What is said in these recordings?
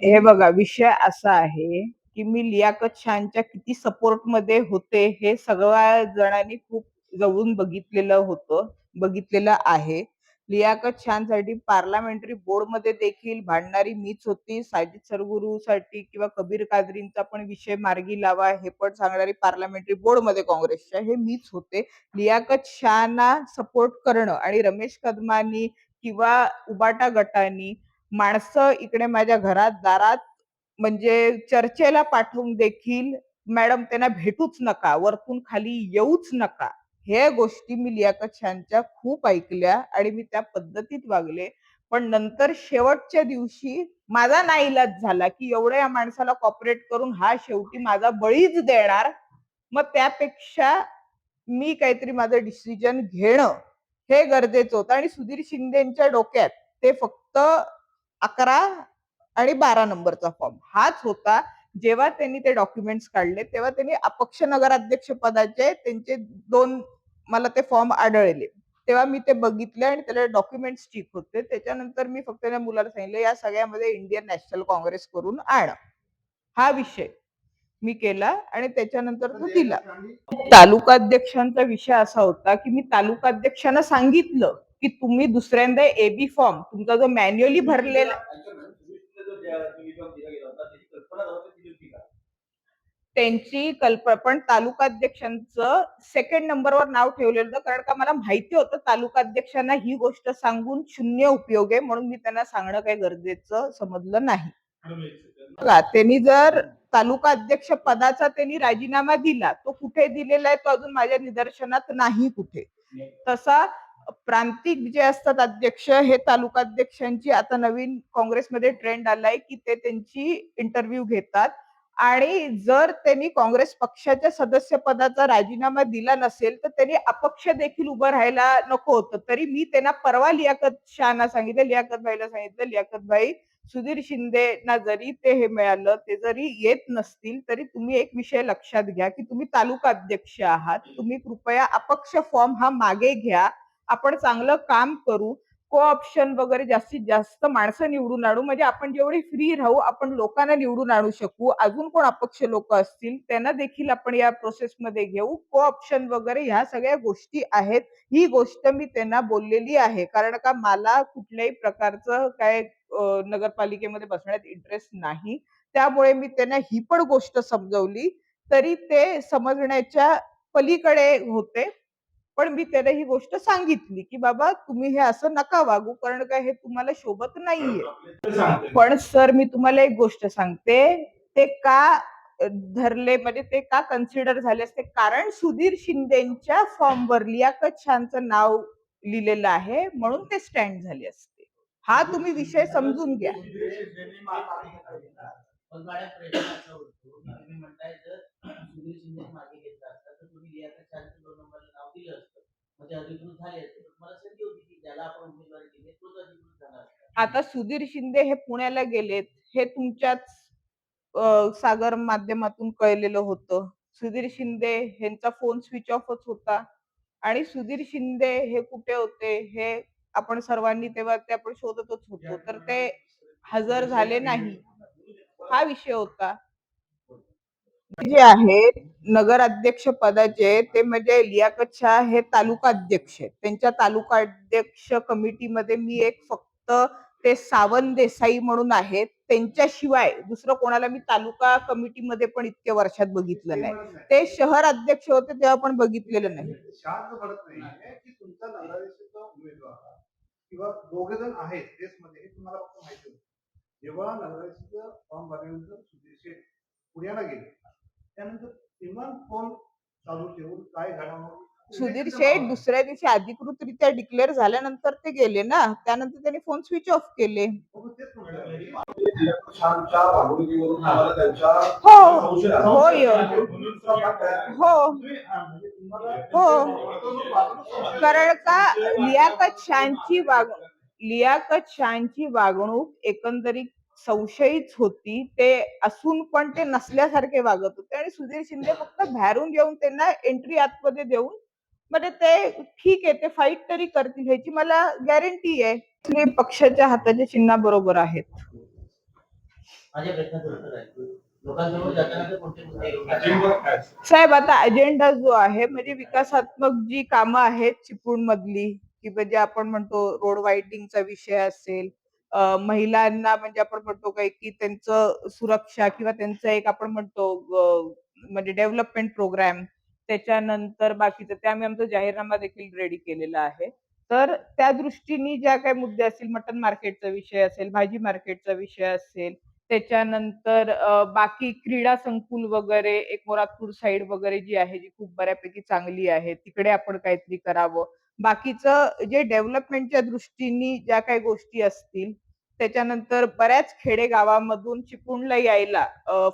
हे बघा विषय असा आहे की मी लियाकत शहाच्या किती सपोर्टमध्ये होते हे सगळ्या जणांनी खूप जवळून बघितलेलं होतं बघितलेलं आहे. लियाकत खानसाठी पार्लमेंटरी बोर्डमध्ये देखील भांडणारी मीच होती. साजिद सरगुरू साठी किंवा कबीर कादरींचा पण विषय मार्गी लावा हे पण सांगणारी पार्लमेंटरी बोर्डमध्ये काँग्रेसच्या हे मीच होते. लियाकत शहाना सपोर्ट करणं आणि रमेश कदमानी किंवा उबाटा गटानी माणसं इकडे माझ्या घरात दारात म्हणजे चर्चेला पाठवून देखील मॅडम त्यांना भेटूच नका वरतून खाली येऊच नका. हे गोष्टी मी लियाकत छानच्या खूप ऐकल्या आणि मी त्या पद्धतीत वागले. पण नंतर शेवटच्या दिवशी माझा नाईलाज झाला की एवढ्या या माणसाला कॉपरेट करून हा शेवटी माझा बळीच देणार. मग त्यापेक्षा मी काहीतरी माझं डिसिजन घेणं हे गरजेचं होतं. आणि सुधीर शिंदेच्या डोक्यात ते फक्त अकरा आणि बारा नंबरचा फॉर्म हाच होता जेव्हा त्यांनी ते डॉक्युमेंट्स काढले तेव्हा त्यांनी अपक्ष नगराध्यक्ष पदाचे त्यांचे दोन मला ते फॉर्म आढळले. तेव्हा मी ते बघितले आणि त्याला डॉक्युमेंट्स ठीक होते. त्याच्यानंतर मी फक्त त्या मुलाला सांगितलं या सगळ्यामध्ये इंडियन नॅशनल काँग्रेस करून आण. हा विषय मी केला आणि त्याच्यानंतर तो दिला. तालुका अध्यक्षांचा विषय असा होता की मी तालुका अध्यक्षांना सांगितलं. की तुम्ही दुसऱ्यांदा एबी फॉर्म तुमचा जो मॅन्युअली भरलेला त्यांची कल्पना पण तालुका अध्यक्षांचं सेकंड नंबरवर नाव ठेवलेलं होतं कारण का मला माहिती होतं तालुका अध्यक्षांना ही गोष्ट सांगून शून्य उपयोग आहे म्हणून मी त्यांना सांगणं काही गरजेचं समजलं नाही. बघा, त्यांनी जर तालुका अध्यक्ष पदाचा त्यांनी राजीनामा दिला तो कुठे दिलेला आहे तो अजून माझ्या निदर्शनात नाही कुठे. तसा प्रांतिक जे असतात अध्यक्ष हे तालुका अध्यक्षांची आता नवीन काँग्रेसमध्ये ट्रेंड आलाय की ते त्यांची इंटरव्ह्यू घेतात. आणि जर त्यांनी काँग्रेस पक्षाच्या सदस्यपदाचा राजीनामा दिला नसेल तर त्यांनी अपक्ष देखील उभं राहायला नको होतं. तरी मी त्यांना परवा लियाकत शहाना सांगितलं लियाकत भाईला सांगितलं लियाकत भाई सुधीर शिंदेना जरी ते हे मिळालं ते जरी येत नसतील तरी तुम्ही एक विषय लक्षात घ्या की तुम्ही तालुका अध्यक्ष आहात. तुम्ही कृपया अपक्ष फॉर्म हा मागे घ्या. आपण चांगलं काम करू को ऑप्शन वगैरे जास्तीत जास्त माणसं निवडून आणू. म्हणजे आपण जेवढी फ्री राहू आपण लोकांना निवडून आणू शकू. अजून कोण अपक्ष लोक असतील त्यांना देखील आपण या प्रोसेसमध्ये घेऊ. को ऑप्शन वगैरे ह्या सगळ्या गोष्टी आहेत. ही गोष्ट मी त्यांना बोललेली आहे. कारण का मला कुठल्याही प्रकारचं काय नगरपालिकेमध्ये बसण्यात इंटरेस्ट नाही. त्यामुळे मी त्यांना ही पण गोष्ट समजवली. तरी ते समजण्याच्या पलीकडे होते. पण मी त्याला ही गोष्ट सांगितली की बाबा तुम्ही हे असं नका वागू कारण काय हे तुम्हाला शोभत नाहीये. पण सर मी तुम्हाला एक गोष्ट सांगते. ते का धरले म्हणजे ते का कन्सिडर झाले असते? कारण सुधीर शिंदेच्या फॉर्मवर लियाकत छानचं नाव लिहिलेलं आहे म्हणून ते स्टँड झाले असते. हा तुम्ही विषय समजून घ्या. पण मॅडम प्रश्न असा होतो की तुम्ही म्हणताय जर सुधीर शिंदे मागे घेतला असता. मग ते अधिकृत झाले असते. संधी होती की ज्याला आपण उमेदवारी दिली तोच अधिकृत झाला असता. आता सुधीर शिंदे हे पुण्याला गेलेत. हे तुमच्याच अं, सागर माध्यमातून कळलेलं होतं. सुधीर शिंदे यांचा फोन स्विच ऑफच होता. आणि सुधीर शिंदे हे कुठे होते हे आपण सर्वांनी तेव्हा ते आपण शोधतच होतो. तर ते हजर झाले नाही. हा विषय होता. जे आहेत नगर अध्यक्ष पदाचे ते म्हणजे लियाकत शाह हे तालुका अध्यक्ष आहेत. त्यांच्या तालुका अध्यक्ष कमिटीमध्ये मी एक फक्त ते सावंत देसाई म्हणून आहेत. त्यांच्याशिवाय दुसरं कोणाला मी तालुका कमिटीमध्ये पण इतक्या वर्षात बघितलं नाही. ते शहर अध्यक्ष होते तेव्हा पण बघितलेलं नाही. किंवा दोघे जण आहेत हे तुम्हाला फक्त माहिती होतं. जेव्हा फॉर्म भरल्यानंतर सुधीर शेठ पुण्याला गेले. त्यानंतर किमान फोन चालू ठेवून काय घडामोडी सुधीर शेठ दुसऱ्या दिवशी अधिकृतरित्या डिक्लेअर झाल्यानंतर ते गेले ना? त्यानंतर त्यांनी फोन स्विच ऑफ केले. हो, हो. हो. तुम्हाला हो कारण का लियाकत शांची वाग लियाकत शांची वागणूक एकंदरीत संशयीच होती ते असून पण ते नसल्यासारखे वागत होते आणि सुधीर शिंदे फक्त बाहेरून येऊन त्यांना एंट्री आतमध्ये देऊन म्हणजे ते ठीक आहे ते फाईट तरी करतील ह्याची मला गॅरंटी आहे पक्षाच्या हाताच्या चिन्हाबरोबर आहेत माझ्या प्रश्नाचं उत्तर आहे लोकांसमोर जाताना तर कोणते मुद्दे घेऊन जाणार? अजेंडा काय असेल? साहेब आता अजेंडा जो आहे म्हणजे विकासात्मक जी कामं आहेत चिपळूण मधली की म्हणजे आपण म्हणतो रोड वाईडिंगचा विषय असेल महिलांना म्हणजे आपण म्हणतो काही की त्यांचं सुरक्षा किंवा त्यांचं एक आपण म्हणतो म्हणजे डेव्हलपमेंट प्रोग्राम त्याच्यानंतर बाकीचं ते आम्ही आमचा जाहीरनामा देखील रेडी केलेला आहे. तर त्या दृष्टीने ज्या काही मुद्दे असतील मटन मार्केटचा विषय असेल भाजी मार्केटचा विषय असेल त्याच्यानंतर बाकी क्रीडा संकुल वगैरे एक मोरातपूर साईड वगैरे जी आहे जी खूप बऱ्यापैकी चांगली आहे तिकडे आपण काहीतरी करावं. बाकीचं जे डेव्हलपमेंटच्या दृष्टीने ज्या काही गोष्टी असतील त्याच्यानंतर बऱ्याच खेडेगावामधून चिपळूणला यायला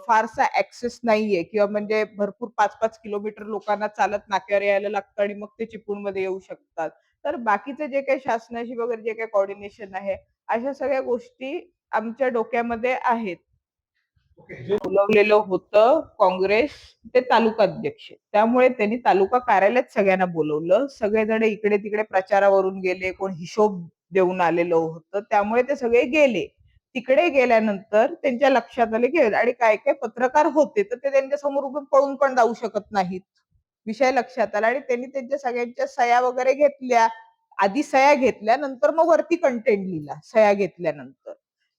फारसा ऍक्सेस नाहीये. किंवा म्हणजे भरपूर पाच पाच किलोमीटर लोकांना चालत नाक्यावर यायला लागतं आणि मग ते चिपळूणमध्ये येऊ शकतात. तर बाकीचं जे काही शासनाशी वगैरे जे काही कॉर्डिनेशन आहे अशा सगळ्या गोष्टी आमच्या डोक्यामध्ये आहेत. बोलवलेलं होतं काँग्रेस ते तालुका अध्यक्ष त्यामुळे त्यांनी तालुका कार्यालयात सगळ्यांना बोलवलं. सगळेजण इकडे तिकडे प्रचारावरून गेले कोण हिशोब देऊन आलेलं होतं. त्यामुळे ते सगळे गेले. तिकडे गेल्यानंतर त्यांच्या लक्षात आले की आणि काय काय पत्रकार होते तर ते त्यांच्यासमोर उभे पळून पण जाऊ शकत नाहीत. विषय लक्षात आला आणि त्यांनी त्यांच्या सगळ्यांच्या सह्या वगैरे घेतल्या. आधी सह्या घेतल्या नंतर मग वरती कंटेंट लिहिला सह्या घेतल्यानंतर.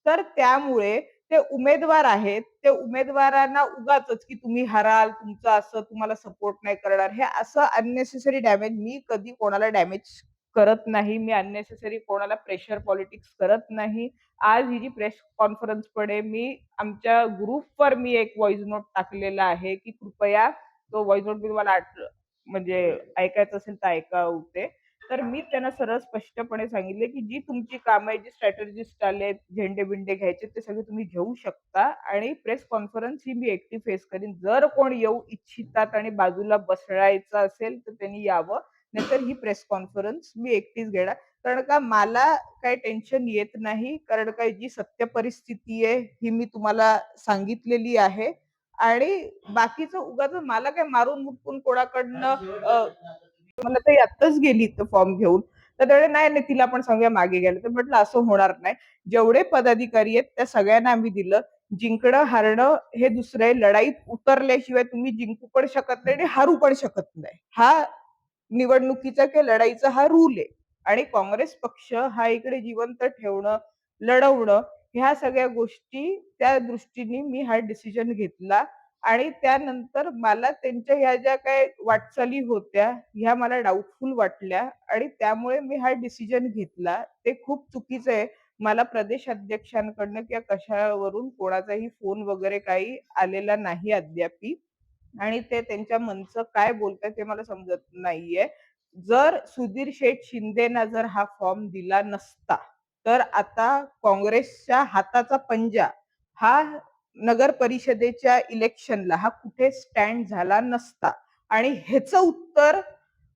तर त्यामुळे ते उमेदवार आहेत ते उमेदवारांना उगाच की तुम्ही हराल तुमचं असं तुम्हाला सपोर्ट नाही करणार. हे असं अननेसेसरी डॅमेज मी कधी कोणाला डॅमेज करत नाही. मी अननेसेसरी कोणाला प्रेशर पॉलिटिक्स करत नाही. आज ही जी प्रेस कॉन्फरन्स पडे मी आमच्या ग्रुपवर मी एक व्हॉइस नोट टाकलेला आहे की कृपया तो व्हॉइस नोट मी तुम्हाला म्हणजे ऐकायचं असेल तर ऐकावते. तर मी त्यांना सरळ स्पष्टपणे सांगितले की जी तुमची कामं आहे जी स्ट्रॅटेजिस्ट आले झेंडे बिंडे घ्यायचे ते सगळे तुम्ही घेऊ शकता आणि प्रेस कॉन्फरन्स ही मी एकटी फेस करीन. जर कोण येऊ इच्छितात आणि बाजूला बसळायचं असेल तर त्यांनी यावं. नाहीतर ही प्रेस कॉन्फरन्स मी एकटीच घेणार. कारण का मला काही टेन्शन येत नाही. कारण काय जी सत्य परिस्थिती आहे ही मी तुम्हाला सांगितलेली आहे. आणि बाकीचं उगाच मला काय मारून मुटकून कोणाकडनं मला तर आत्ताच गेली तर फॉर्म घेऊन. तर त्यावेळी नाही नाही तिला पण सांगूया मागे गेलं. तर म्हटलं असं होणार नाही. जेवढे पदाधिकारी आहेत त्या सगळ्यांना आम्ही दिलं. जिंकणं हारणं हे दुसरे लढाईत उतरल्याशिवाय तुम्ही जिंकू पण शकत नाही आणि हारू पण शकत नाही. हा निवडणुकीचा किंवा लढाईचा हा रूल आहे. आणि काँग्रेस पक्ष हा इकडे जिवंत ठेवणं लढवणं ह्या सगळ्या गोष्टी त्या दृष्टीने मी हा डिसिजन घेतला. आणि त्यानंतर मला त्यांच्या ह्या ज्या काय वाटचाली होत्या ह्या मला डाऊटफुल वाटल्या आणि त्यामुळे मी हा डिसिजन घेतला. ते खूप चुकीचं आहे. मला प्रदेश अध्यक्षांकडनं किंवा कशावरून कोणाचाही फोन वगैरे काही आलेला नाही अद्यापी. आणि ते त्यांच्या मनचं काय बोलतात ते मला समजत नाहीये. जर सुधीर शेठ शिंदेना जर हा फॉर्म दिला नसता तर आता काँग्रेसच्या हाताचा पंजा हा नगर परिषदेच्या इलेक्शनला हा कुठे स्टँड झाला नसता. आणि ह्याचं उत्तर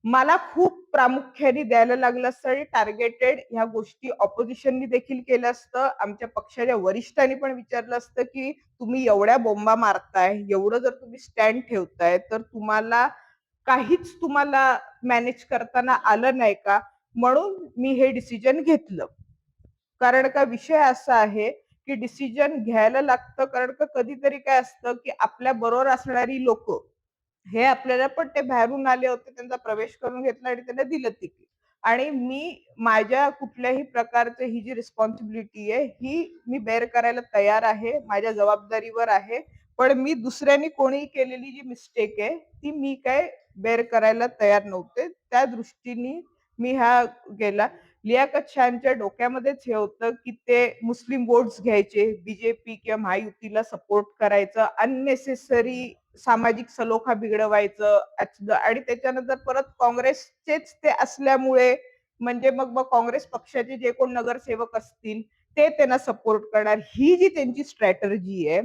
मला खूप प्रामुख्याने द्यायला लागलं असतं आणि टार्गेटेड ह्या गोष्टी ऑपोजिशननी देखील केलं असतं. आमच्या पक्षाच्या वरिष्ठांनी पण विचारलं असतं की तुम्ही एवढ्या बोंबा मारताय एवढं जर तुम्ही स्टँड ठेवताय तर तुम्हाला काहीच तुम्हाला मॅनेज करताना आलं नाही का? म्हणून मी हे डिसिजन घेतलं. कारण का विषय असा आहे की डिसिजन घ्यायला लागतं. कारण का कधीतरी काय असतं की आपल्या बरोबर असणारी लोक हे आपल्याला पण ते बाहेरून आले होते त्यांचा प्रवेश करून घेतला आणि त्यांना दिलं तिकीट. आणि मी माझ्या कुठल्याही प्रकारचं ही जी रिस्पॉन्सिबिलिटी आहे ही मी बेअर करायला तयार आहे माझ्या जबाबदारीवर आहे. पण मी दुसऱ्यांनी कोणीही केलेली जी मिस्टेक आहे ती मी काय बेअर करायला तयार नव्हते. त्या दृष्टीने मी हा गेला. लियाकत शहाच्या डोक्यामध्येच हे होतं की ते मुस्लिम वोट्स घ्यायचे बीजेपी किंवा महायुतीला सपोर्ट करायचं अननेसेसरी सामाजिक सलोखा बिघडवायचं आणि त्याच्यानंतर परत काँग्रेसचेच ते असल्यामुळे म्हणजे मग मग काँग्रेस पक्षाचे जे कोण नगरसेवक असतील ते त्यांना सपोर्ट करणार. ही जी त्यांची स्ट्रॅटर्जी आहे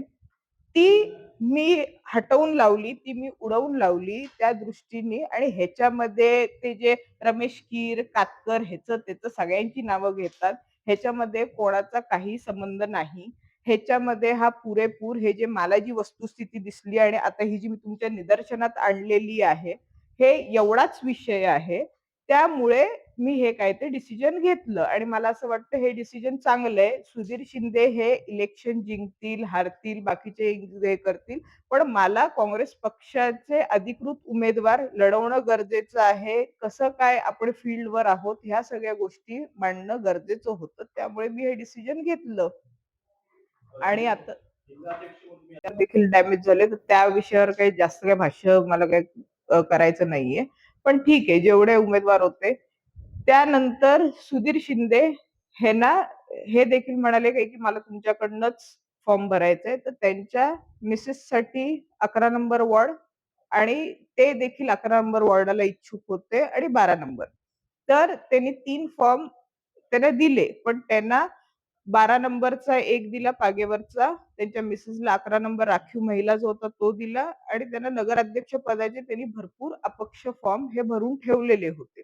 ती मी हटवून लावली ती मी उडवून लावली त्या दृष्टीने आणि ह्याच्यामध्ये ते जे रमेश कीर कातकर ह्याचं त्याचं सगळ्यांची नावं घेतात. ह्याच्यामध्ये कोणाचा काही संबंध नाही. ह्याच्यामध्ये हा पुरेपूर हे जे मला जी वस्तुस्थिती दिसली आणि आता ही जी मी तुमच्या निदर्शनात आणलेली आहे हे एवढाच विषय आहे त्यामुळे मी हे काय ते डिसिजन घेतलं आणि मला असं वाटतं हे डिसिजन चांगलं आहे. सुधीर शिंदे हे इलेक्शन जिंकतील, हारतील, बाकीचे हे करतील. पण मला काँग्रेस पक्षाचे अधिकृत उमेदवार लढवणं गरजेचं आहे. कसं काय आपण फील्डवर आहोत ह्या सगळ्या गोष्टी मांडणं गरजेचं होतं. त्यामुळे मी हे डिसिजन घेतलं. आणि आता देखील डॅमेज झाले तर त्या विषयावर काही जास्त काही भाष्य मला काही करायचं नाहीये. पण ठीक आहे जेवढे उमेदवार होते. त्यानंतर सुधीर शिंदे हे ना हे देखील म्हणाले काही की मला तुमच्याकडनंच फॉर्म भरायचा आहे. तर त्यांच्या मिसेस साठी अकरा नंबर वॉर्ड आणि ते देखील 11 नंबर वॉर्डाला इच्छुक होते आणि 12 नंबर. तर त्यांनी तीन फॉर्म त्यांना दिले. पण त्यांना 12 नंबरचा एक दिला पागेवरचा, त्यांच्या मिसेसला 11 नंबर राखीव महिला जो होता तो दिला आणि त्यांना नगराध्यक्ष पदाचे त्यांनी भरपूर अपक्ष फॉर्म हे भरून ठेवलेले होते.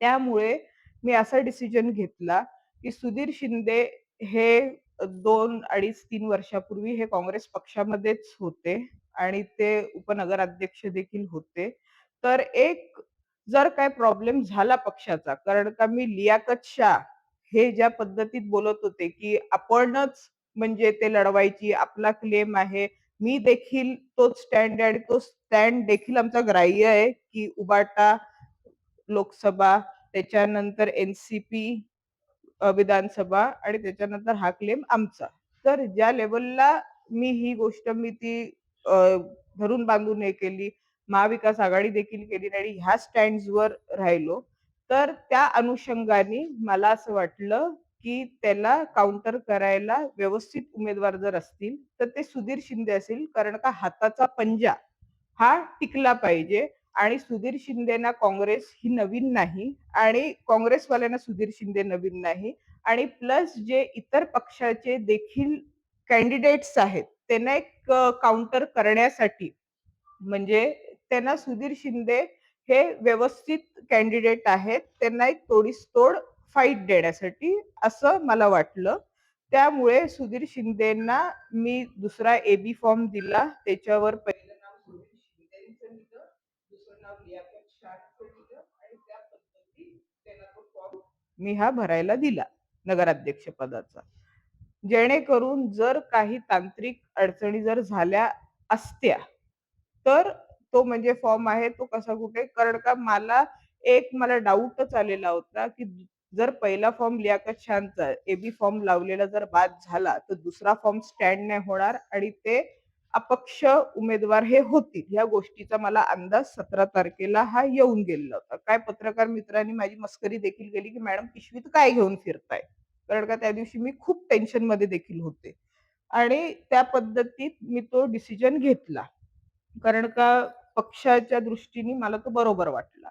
त्यामुळे मी असा डिसिजन घेतला, की सुधीर शिंदे हे दोन अडीच तीन वर्षापूर्वी हे काँग्रेस पक्षामध्येच होते आणि ते उपनगराध्यक्ष देखील होते. तर एक जर काय प्रॉब्लेम झाला पक्षाचा कारण का मी लियाकत शाह हे ज्या पद्धतीत बोलत होते, की आपणच म्हणजे ते लढवायची, आपला क्लेम आहे. मी देखील तोच स्टँड आहे आणि तो स्टँड देखील आमचा ग्राह्य आहे, की उबाटा लोकसभा, त्याच्यानंतर एनसीपी विधानसभा आणि त्याच्यानंतर हा क्लेम आमचा. तर ज्या लेवलला मी ही गोष्ट मी ती धरून बांधून हे केली. महाविकास आघाडी देखील केली आणि ह्या स्टँड्सवर राहिलो. तर त्या अनुषंगाने मला असं वाटलं, की त्याला काउंटर करायला व्यवस्थित उमेदवार जर असतील, तर ते सुधीर शिंदे असेल. कारण का हाताचा पंजा हा टिकला पाहिजे आणि सुधीर शिंदेना काँग्रेस ही नवीन नाही आणि काँग्रेसवाल्यांना सुधीर शिंदे नवीन नाही आणि प्लस जे इतर पक्षाचे देखील कॅन्डिडेट्स आहेत, त्यांना एक काउंटर करण्यासाठी म्हणजे त्यांना सुधीर शिंदे हे व्यवस्थित कॅन्डिडेट आहेत. त्यांना एक तोडीस-तोड फाईट देण्यासाठी असं मला वाटलं. त्यामुळे सुधीर शिंदेंना मी दुसरा ए-बी फॉर्म दिला. त्याच्यावर पहिलं नाव सुधीर दिलं, दुसरं नाव लियाकत शाहचं दिलं आणि त्या त्यांना तो फॉर्म मी हा भरायला दिला नगराध्यक्ष पदाचा. जेणेकरून जर काही तांत्रिक अडचणी जर झाल्या असत्या, तर तो म्हणजे फॉर्म आहे तो कसा कुठे कारण का मला एक मला डाऊटच आलेला होता, की जर पहिला फॉर्म लियाकत शानचा ए-बी फॉर्म लावलेला जर बाद झाला, तर दुसरा फॉर्म स्टँड नाही होणार आणि ते अपक्ष उमेदवार हे होतील. ह्या गोष्टीचा मला अंदाज 17 तारखेला हा येऊन गेलेला होता. काय पत्रकार मित्रांनी माझी मस्करी देखील केली, की "मॅडम पिशवीत काय घेऊन फिरताय?" कारण का त्या दिवशी मी खूप टेन्शनमध्ये देखील होते आणि त्या पद्धतीत मी तो डिसिजन घेतला. कारण का पक्षाच्या दृष्टीने मला तो बरोबर वाटला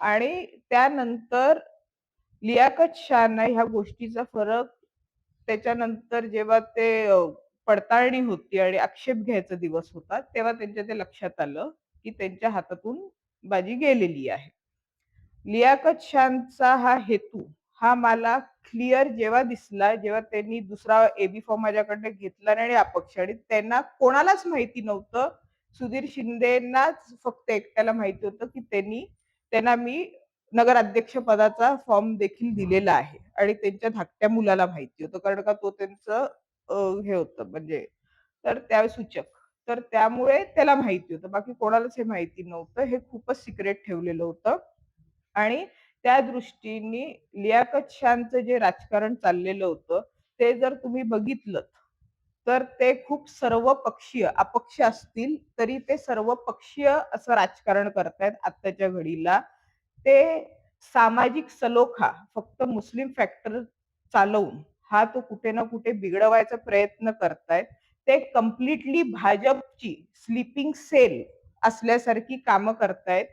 आणि त्यानंतर लियाकत शहाना ह्या गोष्टीचा फरक त्याच्यानंतर जेव्हा ते पडताळणी होती आणि आक्षेप घ्यायचा दिवस होता, तेव्हा त्यांच्या ते लक्षात आलं, की त्यांच्या हातातून बाजी गेलेली आहे. लियाकत शाहचा हा हेतू हा मला क्लिअर जेव्हा दिसला, जेव्हा त्यांनी दुसरा एबी फॉर्म माझ्याकडनं घेतला नाही आणि अपक्ष आणि त्यांना कोणालाच माहिती नव्हतं. सुधीर शिंदेंनाच फक्त एकट्याला माहिती होतं, की त्यांनी त्यांना मी नगराध्यक्ष पदाचा फॉर्म देखील दिलेला आहे आणि त्यांच्या धाकट्या मुलाला माहिती होतं. कारण का तो त्यांचं हे होतं म्हणजे तर त्या सूचक. तर त्यामुळे त्याला माहिती होतं. बाकी कोणालाच हे माहिती नव्हतं. हे खूपच सिक्रेट ठेवलेलं होतं आणि त्या दृष्टीने लियाकत शांचं जे राजकारण चाललेलं होतं, ते जर तुम्ही बघितलंत, तर ते खूप सर्वपक्षीय अपक्ष असतील, तरी ते सर्वपक्षीय असं राजकारण करतायत आत्ताच्या घडीला. ते सामाजिक सलोखा फक्त मुस्लिम फॅक्टर चालवून हा तो कुठे ना कुठे बिघडवायचा प्रयत्न करतायत. ते कंप्लीटली भाजपची स्लीपिंग सेल असल्यासारखी कामं करतायत.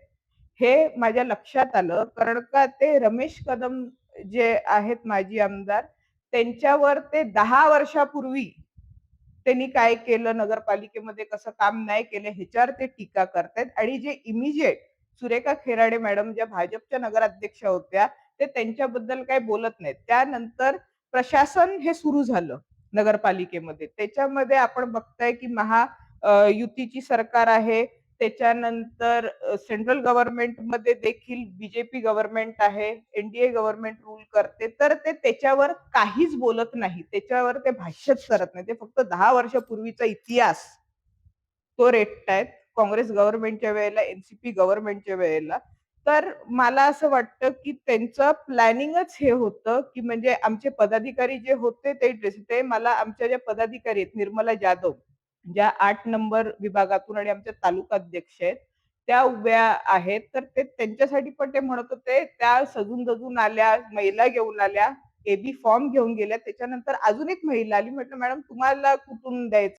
हे माझ्या लक्षात आलं. कारण का ते रमेश कदम जे आहेत माजी आमदार, त्यांच्यावर ते दहा वर्षापूर्वी त्यांनी काय केलं, नगरपालिकेमध्ये कसं काम नाही केलं, ह्याच्यावर ते टीका करतायत आणि जे इमिजिएट सुरेखा खेराडे मॅडम ज्या भाजपच्या नगराध्यक्ष होत्या, ते त्यांच्याबद्दल काही बोलत नाहीत. त्यानंतर प्रशासन हे सुरू झालं नगरपालिकेमध्ये. त्याच्यामध्ये आपण बघताय की महा युतीची सरकार आहे. त्याच्यानंतर सेंट्रल गव्हर्नमेंटमध्ये देखील बीजेपी गव्हर्नमेंट आहे, एनडीए गव्हर्नमेंट रूल करते, तर ते त्याच्यावर काहीच बोलत नाही. त्याच्यावर ते भाष्यच करत नाही. ते फक्त दहा वर्षापूर्वीचा इतिहास तो रेटतायत. काँग्रेस गव्हर्नमेंटच्या वेळेला, एनसीपी गव्हर्नमेंटच्या वेळेला. तर मला असं वाटतं, की त्यांचं प्लॅनिंगच हे होतं, की म्हणजे आमचे पदाधिकारी जे होते ते ते मला आमच्या ज्या पदाधिकारी आहेत, निर्मला जाधव, म्हणजे ज्या आठ नंबर विभागातून आणि आमच्या तालुका अध्यक्ष आहेत, त्या उभ्या आहेत. तर ते त्यांच्यासाठी पण ते म्हणत होते, त्या सजून-धजून आल्या, महिला घेऊन आल्या, एबी फॉर्म घेऊन गेल्या. त्याच्यानंतर अजून एक महिला आली. म्हटलं, "मॅडम तुम्हाला कुठून द्यायचं?"